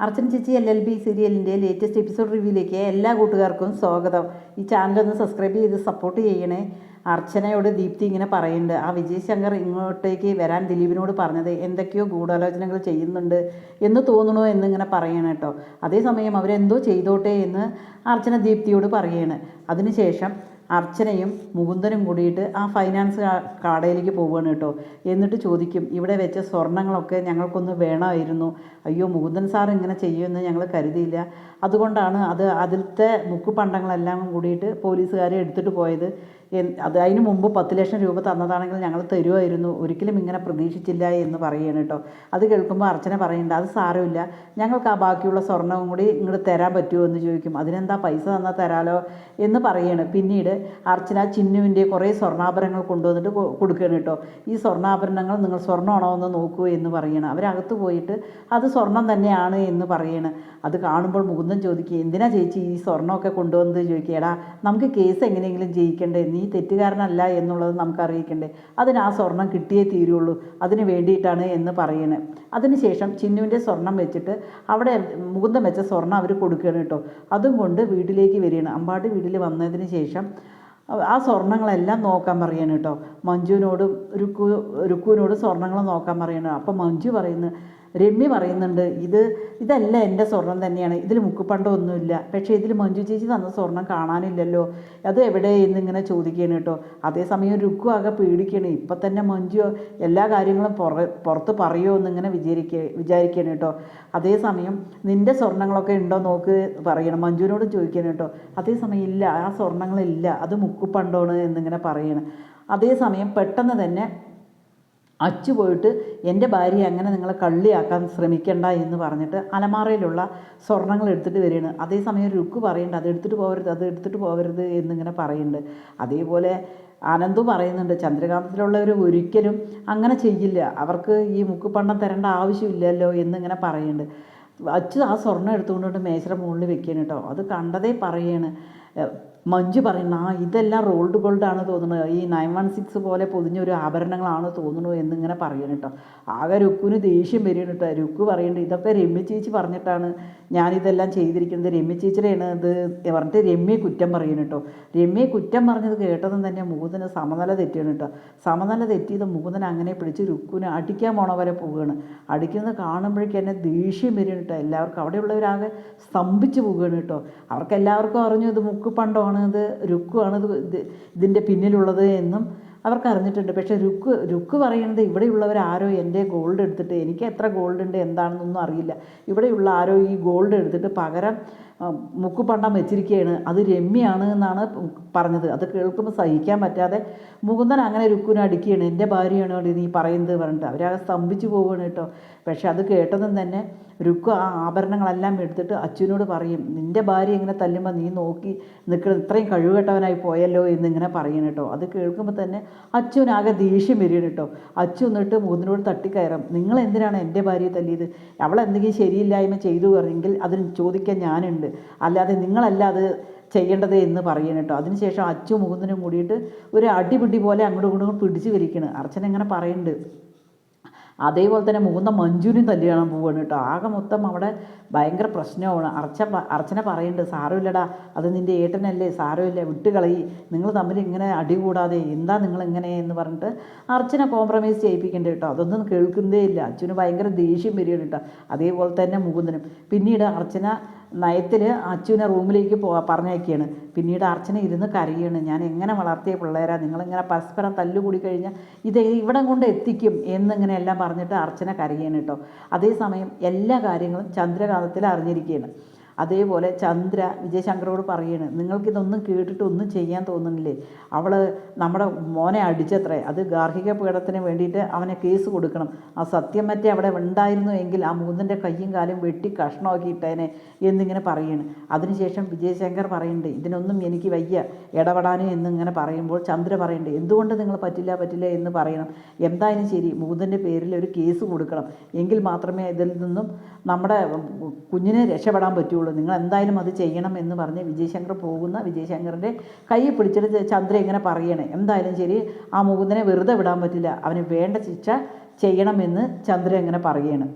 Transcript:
അർച്ചന ചേച്ചി L L B സീരിയലിന്റെ latest episode റിവ്യൂയിലേക്ക് എല്ലാ കൂട്ടുകാർക്കും സ്വാഗതം. ഈ ചാനൽ ഒന്ന് സബ്സ്ക്രൈബ് ചെയ്ത് സപ്പോർട്ട് ചെയ്യണേ. അർച്ചനയോട് ദീപ്തി ഇങ്ങനെ പറയുന്നുണ്ട്. ആ വിജയ് ശങ്കർ ഇങ്ങോട്ടേക്ക് വരാൻ ദിലീപിനോട് പറഞ്ഞത് എന്തൊക്കെയോ ഗൂഢാലോചനകൾ ചെയ്യുന്നുണ്ട് എന്ന് തോന്നണോ എന്നിങ്ങനെ പറയണം കേട്ടോ. അതേസമയം അവരെന്തോ ചെയ്തോട്ടെ എന്ന് അർച്ചന ദീപ്തിയോട് പറയാണ്. അതിനുശേഷം അർച്ചനയും മുകുന്ദനും കൂടിയിട്ട് ആ ഫൈനാൻസ് കാടയിലേക്ക് പോവുകയാണ് കേട്ടോ. എന്നിട്ട് ചോദിക്കും ഇവിടെ വെച്ച സ്വർണങ്ങളൊക്കെ ഞങ്ങൾക്കൊന്ന് വേണമായിരുന്നു. അയ്യോ മുകുന്ദൻ സാർ ഇങ്ങനെ ചെയ്യുമെന്ന് ഞങ്ങൾ കരുതിയില്ല. അതുകൊണ്ടാണ് അത് അതിലത്തെ മുക്കുപണ്ടങ്ങളെല്ലാം കൂടിയിട്ട് പോലീസുകാരെ എടുത്തിട്ട് പോയത്. അത് അതിന് മുമ്പ് പത്ത് ലക്ഷം രൂപ തന്നതാണെങ്കിൽ ഞങ്ങൾ തരുമായിരുന്നു. ഒരിക്കലും ഇങ്ങനെ പ്രതീക്ഷിച്ചില്ല എന്ന് പറയുകയാണ് കേട്ടോ. അത് കേൾക്കുമ്പോൾ അർച്ചന പറയുന്നുണ്ട് അത് സാരമില്ല. ഞങ്ങൾക്ക് ആ ബാക്കിയുള്ള സ്വർണവും കൂടി ഇങ്ങോട്ട് തരാൻ പറ്റുമോ എന്ന് ചോദിക്കും. അതിനെന്താ പൈസ തന്നാൽ തരാലോ? എന്ന് പറയുകയാണ്. പിന്നീട് അർച്ചന ചിന്നുവിന്റെ കുറേ സ്വർണാഭരണങ്ങൾ കൊണ്ടുവന്നിട്ട് കൊടുക്കുകയാണ് കേട്ടോ. ഈ സ്വർണാഭരണങ്ങൾ നിങ്ങൾ സ്വർണമാണോ എന്ന് നോക്കൂ എന്ന് പറയണം അവരകത്ത് പോയിട്ട് അത് സ്വർണം തന്നെയാണ് എന്ന് പറയണം അത് കാണുമ്പോൾ മുകുന്ദൻ ചോദിക്കുക എന്തിനാ ചേച്ചി ഈ സ്വർണമൊക്കെ കൊണ്ടുവന്നത്? ചോദിക്കുക എടാ നമുക്ക് കേസ് എങ്ങനെയെങ്കിലും ജയിക്കണ്ടേ? നീ തെറ്റുകാരനല്ല എന്നുള്ളത് നമുക്ക് അറിയിക്കണ്ടേ അതിന് ആ സ്വർണം കിട്ടിയേ തീരുള്ളൂ. അതിന് വേണ്ടിയിട്ടാണ് എന്ന് പറയണേ. അതിനുശേഷം ചിന്നുവിന്റെ സ്വർണം വെച്ചിട്ട് അവിടെ മുകുന്ദം വെച്ച സ്വർണം അവർ കൊടുക്കുകയാണ് കേട്ടോ. അതും കൊണ്ട് വീട്ടിലേക്ക് വരികയാണ്. അമ്പാടി വീട്ടിൽ വന്നതിന് ശേഷം ആ സ്വർണങ്ങളെല്ലാം നോക്കാൻ പറയാണ് കേട്ടോ. മഞ്ജുവിനോടും രുക്കു രുക്കുവിനോടും സ്വർണങ്ങൾ നോക്കാൻ പറയണം. അപ്പം മഞ്ജു പറയുന്നു രമ്യ പറയുന്നുണ്ട് ഇത് ഇതല്ല എന്റെ സ്വർണം തന്നെയാണ് ഇതിൽ മുക്കുപണ്ടമൊന്നുമില്ല പക്ഷേ ഇതിൽ മഞ്ജു ചേച്ചി തന്ന സ്വർണം കാണാനില്ലല്ലോ. അത് എവിടെ എന്നിങ്ങനെ ചോദിക്കുകയാണ് കേട്ടോ. അതേസമയം രുക്കു ആകെ പേടിക്കുകയാണ്. ഇപ്പം തന്നെ മഞ്ജു എല്ലാ കാര്യങ്ങളും പുറ പുറത്ത് പറയുമോ എന്നിങ്ങനെ വിചാരിക്കുക വിചാരിക്കുകയാണ് കേട്ടോ. അതേസമയം നിന്റെ സ്വർണങ്ങളൊക്കെ ഉണ്ടോ നോക്ക് പറയണം. മഞ്ജുവിനോട് ചോദിക്കുകയാണ് കേട്ടോ. അതേസമയം ഇല്ല ആ സ്വർണങ്ങളില്ല അത് മുക്കുപ്പണ്ടോണ് എന്നിങ്ങനെ പറയണം. അതേസമയം പെട്ടെന്ന് തന്നെ അച്ചു പോയിട്ട് എന്റെ ഭാര്യയെ അങ്ങനെ നിങ്ങളെ കള്ളിയാക്കാൻ ശ്രമിക്കണ്ട എന്ന് പറഞ്ഞിട്ട് അലമാറയിലുള്ള സ്വർണങ്ങൾ എടുത്തിട്ട് വരികയാണ്. അതേസമയം രുക്ക് പറയുന്നുണ്ട് അത് എടുത്തിട്ട് പോകരുത് അത് എടുത്തിട്ട് പോകരുത് എന്നിങ്ങനെ പറയുന്നുണ്ട്. അതേപോലെ ആനന്ദു പറയുന്നുണ്ട് ചന്ദ്രകാന്തത്തിലുള്ളവർ ഒരിക്കലും അങ്ങനെ ചെയ്യില്ല. അവർക്ക് ഈ മുക്കുപണ്ണം തരേണ്ട ആവശ്യമില്ലല്ലോ എന്നിങ്ങനെ പറയുന്നുണ്ട്. അച്ചു ആ സ്വർണം എടുത്തുകൊണ്ടിട്ട് മേശയുടെ മുകളിൽ വെക്കുകയാണ് കേട്ടോ. അത് കണ്ടതേ പറയാണ് മഞ്ജു പറയുന്നു ആ ഇതെല്ലാം റോൾഡ് ഗോൾഡാണ് തോന്നുന്നത്. ഈ നയൻ വൺ സിക്സ് പോലെ പൊതിഞ്ഞൊരു ആഭരണങ്ങളാണ് തോന്നുന്നു എന്നിങ്ങനെ പറയണം കേട്ടോ. ആകെ രുക്കുവിന് ദേഷ്യം വരികയാണ് കേട്ടോ. രുക്കു പറയുന്നുണ്ട് ഇതൊക്കെ രമ്യ ചേച്ചി പറഞ്ഞിട്ടാണ് ഞാനിതെല്ലാം ചെയ്തിരിക്കുന്നത്. രമ്യ ചേച്ചിയുടെയാണ് ഇത്. പറഞ്ഞിട്ട് രമ്യ കുറ്റം പറയുന്നു കേട്ടോ. രമ്യ കുറ്റം പറഞ്ഞത് കേട്ടതും തന്നെ മുകുന്ദന് സമനില തെറ്റിയാണ് കേട്ടോ. സമനില തെറ്റിയത് മുകുന്ദന അങ്ങനെ പിടിച്ച് രുക്കുവിനെ അടിക്കാൻ പോണ വരെ പോവുകയാണ്. അടിക്കുന്നത് കാണുമ്പോഴേക്കും എന്നെ ദേഷ്യം വരികയാണ് കേട്ടോ. എല്ലാവർക്കും അവിടെയുള്ളവരാകെ സ്തംഭിച്ച് പോവുകയാണ് കേട്ടോ. അവർക്കെല്ലാവർക്കും അറിഞ്ഞു ഇത് മുക്കുപണ്ടമാണ്. ഇത് രുക്കുവാണ് ഇത് ഇത് ഇതിന്റെ പിന്നിലുള്ളത് എന്നും അവർക്ക് അറിഞ്ഞിട്ടുണ്ട് പക്ഷേ രുക്ക് രുക്ക് പറയുന്നത് ഇവിടെയുള്ളവർ ആരോ എന്റെ ഗോൾഡ് എടുത്തിട്ട് എനിക്ക് എത്ര ഗോൾഡ് ഉണ്ട് എന്താണെന്നൊന്നും അറിയില്ല. ഇവിടെയുള്ള ആരോ ഈ ഗോൾഡ് എടുത്തിട്ട് പകരം മുക്കുപണ്ടം വെച്ചിരിക്കുകയാണ് അത് രമ്യാണ് എന്നാണ് പറഞ്ഞത്. അത് കേൾക്കുമ്പോൾ സഹിക്കാൻ പറ്റാതെ മുകുന്ദൻ അങ്ങനെ രുക്കുന അടിക്കുകയാണ് എന്റെ ഭാര്യയാണ് നീ പറയുന്നത്? പറഞ്ഞിട്ട് അവരാകെ സ്തംഭിച്ചു പോവുകയാണ് കേട്ടോ. പക്ഷെ അത് കേട്ടതും തന്നെ രുക്കു ആ ആഭരണങ്ങളെല്ലാം എടുത്തിട്ട് അച്ഛനോട് പറയും നിന്റെ ഭാര്യ ഇങ്ങനെ തല്ലുമ്പോൾ നീ നോക്കി നിൽക്കുന്നത് ഇത്രയും കഴിവുകെട്ടവനായി പോയല്ലോ എന്നിങ്ങനെ പറയണം കേട്ടോ. അത് കേൾക്കുമ്പോൾ തന്നെ അച്ഛനാകെ ദേഷ്യം വരികയാണ് കേട്ടോ. അച്ഛൻ എന്നിട്ട് മുകുന്ദനോട് തട്ടിക്കയറാം നിങ്ങൾ എന്തിനാണ് എന്റെ ഭാര്യയെ തല്ലിയത്? അവൾ എന്തെങ്കിലും ശരിയില്ലായ്മ ചെയ്തു പറഞ്ഞെങ്കിൽ അതിന് ചോദിക്കാൻ ഞാനുണ്ട്. അല്ലാതെ നിങ്ങളല്ല അത് ചെയ്യേണ്ടത് എന്ന് പറയണം കേട്ടോ. അതിനുശേഷം അച്ചു മുകുന്ദനും കൂടിയിട്ട് ഒരു അടിപിടി പോലെ അങ്ങോട്ടും ഇങ്ങോട്ടും പിടിച്ച് വലിക്കണം. അർച്ചന ഇങ്ങനെ പറയുന്നുണ്ട് അതേപോലെ തന്നെ മൂന്ന മഞ്ജുവിനും തല്ലി പോവാണ് കേട്ടോ. ആകെ മൊത്തം അവിടെ ഭയങ്കര പ്രശ്നമാണ്. അർച്ച അർച്ചന പറയുന്നുണ്ട് സാരമില്ലടാ അത് നിന്റെ ഏട്ടനല്ലേ സാരമില്ല വിട്ടുകളയി നിങ്ങൾ തമ്മിൽ ഇങ്ങനെ അടി കൂടാതെ എന്താ നിങ്ങൾ ഇങ്ങനെ? എന്ന് പറഞ്ഞിട്ട് അർച്ചന കോംപ്രമൈസ് ചെയ്യിപ്പിക്കേണ്ടത് കേട്ടോ. അതൊന്നും കേൾക്കുന്നതേ ഇല്ല. അച്ഛന് ഭയങ്കര ദേഷ്യം വരികയാണ് കേട്ടോ. അതേപോലെ തന്നെ മുകുന്ദനും. പിന്നീട് അർച്ചന നയത്തിൽ അച്ഛനെ റൂമിലേക്ക് പോ പറഞ്ഞയക്കുകയാണ് പിന്നീട് അർച്ചന ഇരുന്ന് കരയാണ്. ഞാൻ എങ്ങനെ വളർത്തിയ പിള്ളേരാ? നിങ്ങളിങ്ങനെ പരസ്പരം തല്ലുകൂടി കഴിഞ്ഞാൽ ഇത് ഇവിടെ കൊണ്ട് എത്തിക്കും എന്നിങ്ങനെ എല്ലാം പറഞ്ഞിട്ട് അർച്ചന കരയാണ് കേട്ടോ. അതേസമയം എല്ലാ കാര്യങ്ങളും ചന്ദ്രകാന്തത്തിൽ അറിഞ്ഞിരിക്കുകയാണ് അതേപോലെ ചന്ദ്ര വിജയശങ്കറോട് പറയാണ് നിങ്ങൾക്കിതൊന്നും കേട്ടിട്ട് ഒന്നും ചെയ്യാൻ തോന്നുന്നില്ലേ? അവൾ നമ്മുടെ മോനെ അടിച്ചത്രേ അത് ഗാർഹിക പീഡനത്തിന് വേണ്ടിയിട്ട് അവനെ കേസ് കൊടുക്കണം. ആ സത്യം മറ്റേ അവിടെ ഉണ്ടായിരുന്നു എങ്കിൽ ആ മൂന്നിന്റെ കയ്യും കാലും വെട്ടി കഷ്ണമാക്കി ഇട്ടേനെ എന്നിങ്ങനെ പറയാണ്. അതിനുശേഷം വിജയശങ്കർ പറയുന്നുണ്ട് ഇതിനൊന്നും എനിക്ക് വയ്യ ഇടപെടാനും എന്നിങ്ങനെ പറയുമ്പോൾ ചന്ദ്ര പറയുന്നുണ്ട് എന്തുകൊണ്ട് നിങ്ങൾ പറ്റില്ല പറ്റില്ല എന്ന് പറയണം. എന്തായാലും ശരി മൂന്നിന്റെ പേരിൽ ഒരു കേസ് കൊടുക്കണം. എങ്കിൽ മാത്രമേ ഇതിൽ നിന്നും നമ്മുടെ കുഞ്ഞിനെ രക്ഷപ്പെടാൻ പറ്റുള്ളൂ. നിങ്ങൾ എന്തായാലും അത് ചെയ്യണം എന്ന് പറഞ്ഞ് വിജയശങ്കർ പോകുന്ന വിജയശങ്കറിന്റെ കൈ പിടിച്ചിട്ട് ചന്ദ്ര ഇങ്ങനെ പറയണേ. എന്തായാലും ശരി ആ മുകുന്ദനെ വെറുതെ വിടാൻ പറ്റില്ല. അവന് വേണ്ട ശിക്ഷ ചെയ്യണമെന്ന് ചന്ദ്ര ഇങ്ങനെ പറയുകയാണ്